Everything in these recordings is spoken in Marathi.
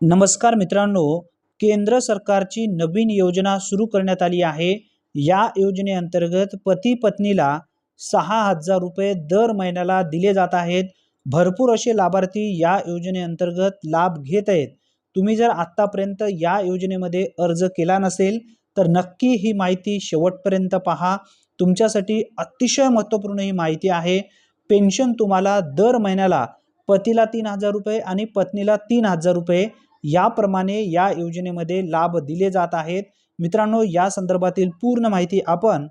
नमस्कार मित्रांनो केंद्र सरकारची नवीन योजना सुरू करण्यात आली आहे. या योजनेअंतर्गत पती पत्नीला सहा हजार रुपये दर महिन्याला दिले जात आहेत. भरपूर असे लाभार्थी या योजनेअंतर्गत लाभ घेत आहेत. तुम्ही जर आत्तापर्यंत या योजनेमध्ये अर्ज केला नसेल तर नक्की ही माहिती शेवटपर्यंत पहा. तुमच्यासाठी अतिशय महत्त्वपूर्ण ही माहिती आहे. पेन्शन तुम्हाला दर महिन्याला पतीला तीन हजार रुपये आणि पत्नीला तीन हजार रुपये याप्रमाणे या योजनेमध्ये लाभ दिले जात आहेत. मित्रांनो या संदर्भातील पूर्ण माहिती आपण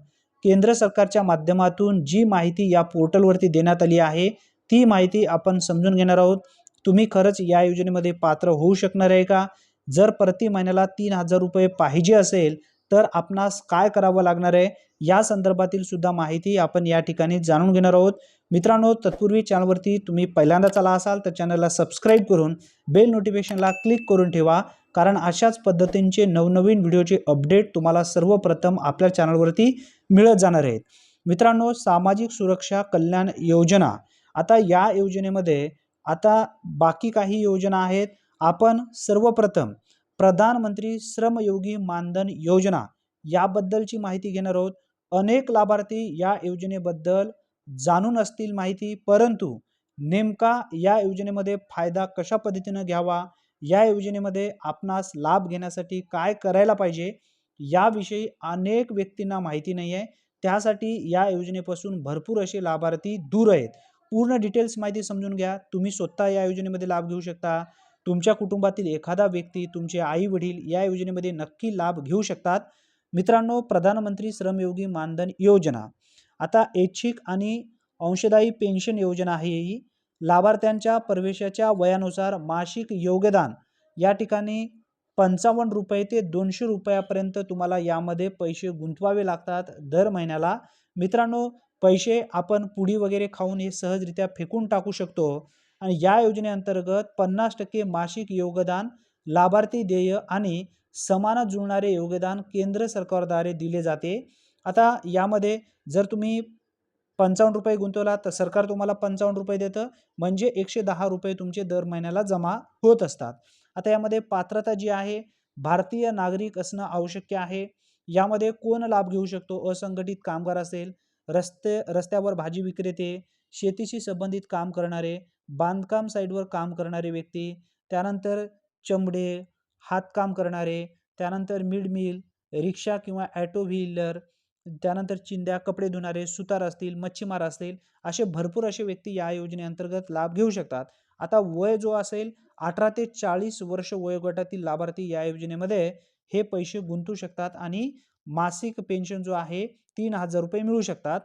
केंद्र सरकारच्या माध्यमातून जी माहिती या पोर्टलवरती देण्यात आली आहे ती माहिती आपण समजून घेणार आहोत. तुम्ही खरंच या योजनेमध्ये पात्र होऊ शकणार आहे का? जर प्रति महिन्याला तीन हजार रुपये पाहिजे असेल तर आपणास काय करावं लागणार आहे? या संदर्भातील सुद्धा माहिती आपण या ठिकाणी जाणून घेणार आहोत. मित्रांनो तत्पूर्वी चॅनलवरती तुम्ही पहिल्यांदाच आला असाल तर चॅनलला सबस्क्राईब करून बेल नोटिफिकेशनला क्लिक करून ठेवा कारण अशाच पद्धतींचे नवनवीन व्हिडिओचे अपडेट तुम्हाला सर्वप्रथम आपल्या चॅनलवरती मिळत जाणार आहेत. मित्रांनो सामाजिक सुरक्षा कल्याण योजना. आता या योजनेमध्ये आता बाकी काही योजना आहेत. आपण सर्वप्रथम प्रधानमंत्री श्रमयोगी मानधन योजना याबद्दलची माहिती घेणार आहोत. अनेक लाभार्थी या योजनेबद्दल जाणून असतील माहिती परंतु नेमका या योजनेमध्ये फायदा कशा पद्धतीनं घ्यावा? या योजनेमध्ये आपणास लाभ घेण्यासाठी काय करायला पाहिजे? याविषयी अनेक व्यक्तींना माहिती नाही आहे त्यासाठी या योजनेपासून भरपूर असे लाभार्थी दूर आहेत. पूर्ण डिटेल्स माहिती समजून घ्या. तुम्ही स्वतः या योजनेमध्ये लाभ घेऊ शकता. तुमच्या कुटुंबातील एखादा व्यक्ती तुमचे आई वडील या योजनेमध्ये नक्की लाभ घेऊ शकतात. मित्रांनो प्रधानमंत्री श्रमयोगी मानधन योजना. आता ऐच्छिक आणि अंशदायी पेन्शन योजना आहे ही. लाभार्थ्यांच्या प्रवेशाच्या वयानुसार मासिक योगदान या ठिकाणी पंचावन्न रुपये ते दोनशे रुपयापर्यंत तुम्हाला यामध्ये पैसे गुंतवावे लागतात दर महिन्याला. मित्रांनो पैसे आपण पुडी वगैरे खाऊन हे सहजरित्या फेकून टाकू शकतो. आणि या योजनेअंतर्गत पन्नास टक्के मासिक योगदान लाभार्थी देय आणि समान जुळणारे योगदान केंद्र सरकारद्वारे दिले जाते. आता यामध्ये जर तुम्ही पंचावन्न रुपये गुंतवला तर सरकार तुम्हाला पंचावन्न रुपये देतं. म्हणजे एकशे दहा रुपये तुमचे दर महिन्याला जमा होत असतात. आता यामध्ये पात्रता जी आहे भारतीय नागरिक असणं आवश्यक आहे. यामध्ये कोण लाभ घेऊ शकतो? असंघटित कामगार असेल रस्ते रस्त्यावर भाजी विक्रेते शेतीशी संबंधित काम करणारे बांधकाम साईडवर काम करणारे व्यक्ती त्यानंतर चमडे हातकाम करणारे त्यानंतर मिड मिल रिक्षा किंवा ॲटो व्हीलर त्यानंतर चिंध्या कपडे धुणारे सुतार असतील मच्छीमार असतील असे भरपूर असे व्यक्ती या योजनेअंतर्गत लाभ घेऊ शकतात. आता वय जो असेल अठरा ते चाळीस वर्ष वयोगटातील लाभार्थी या योजनेमध्ये हे पैसे गुंतवू शकतात आणि मासिक पेन्शन जो आहे तीन हजार रुपये मिळू शकतात.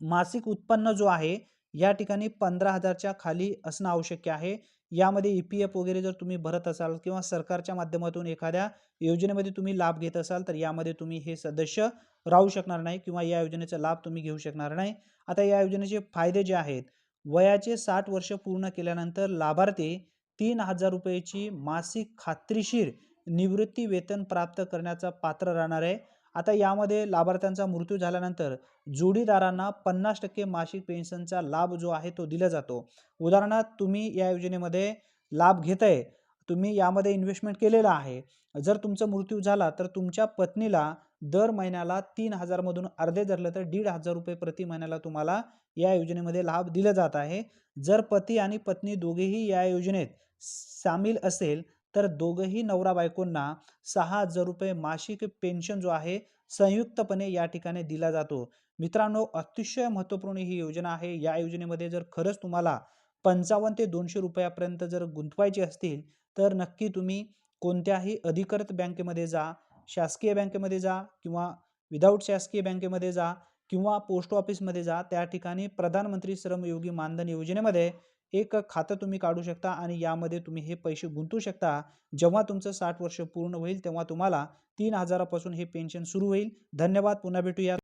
मासिक उत्पन्न जो आहे या ठिकाणी पंधरा हजारच्या खाली असणं आवश्यक आहे. यामध्ये ई पी एफ वगैरे जर तुम्ही भरत असाल किंवा सरकारच्या माध्यमातून एखाद्या योजनेमध्ये तुम्ही लाभ घेत असाल तर यामध्ये तुम्ही हे सदस्य राहू शकणार नाही किंवा या योजनेचा लाभ तुम्ही घेऊ शकणार नाही. आता या योजनेचे फायदे जे आहेत वयाचे साठ वर्ष पूर्ण केल्यानंतर लाभार्थी तीन हजार रुपयाची मासिक खात्रीशीर निवृत्ती वेतन प्राप्त करण्याचा पात्र राहणार आहे. आता यामध्ये लाभार्थ्यांचा मृत्यू झाल्यानंतर जोडीदारांना पन्नास टक्के मासिक पेन्शनचा लाभ जो आहे तो दिला जातो. उदाहरणार्थ तुम्ही या योजनेमध्ये लाभ घेत आहे तुम्ही यामध्ये इन्व्हेस्टमेंट केलेलं आहे. जर तुमचा मृत्यू झाला तर तुमच्या पत्नीला दर महिन्याला तीन हजारमधून अर्धे धरलं तर दीड हजार रुपये प्रति महिन्याला तुम्हाला या योजनेमध्ये लाभ दिला जात आहे. जर पती आणि पत्नी दोघेही या योजनेत सामील असेल तर दोघंही नवरा बायकोंना सहा हजार रुपये मासिक पेन्शन जो आहे संयुक्तपणे या ठिकाणी दिला जातो. मित्रांनो अतिशय महत्त्वपूर्ण ही योजना आहे. या योजनेमध्ये जर खरंच तुम्हाला पंचावन्न ते दोनशे रुपयापर्यंत जर गुंतवायचे असतील तर नक्की तुम्ही कोणत्याही अधिकृत बँकेमध्ये जा शासकीय बँकेमध्ये जा किंवा विदाऊट शासकीय बँकेमध्ये जा किंवा पोस्ट ऑफिसमध्ये जा. त्या ठिकाणी प्रधानमंत्री श्रमयोगी मानधन योजनेमध्ये एक खातं तुम्ही काढू शकता आणि यामध्ये तुम्ही हे पैसे गुंतवू शकता. जेव्हा तुमचं साठ वर्ष पूर्ण होईल तेव्हा तुम्हाला तीन हजारापासून हे पेन्शन सुरू होईल. धन्यवाद. पुन्हा भेटूया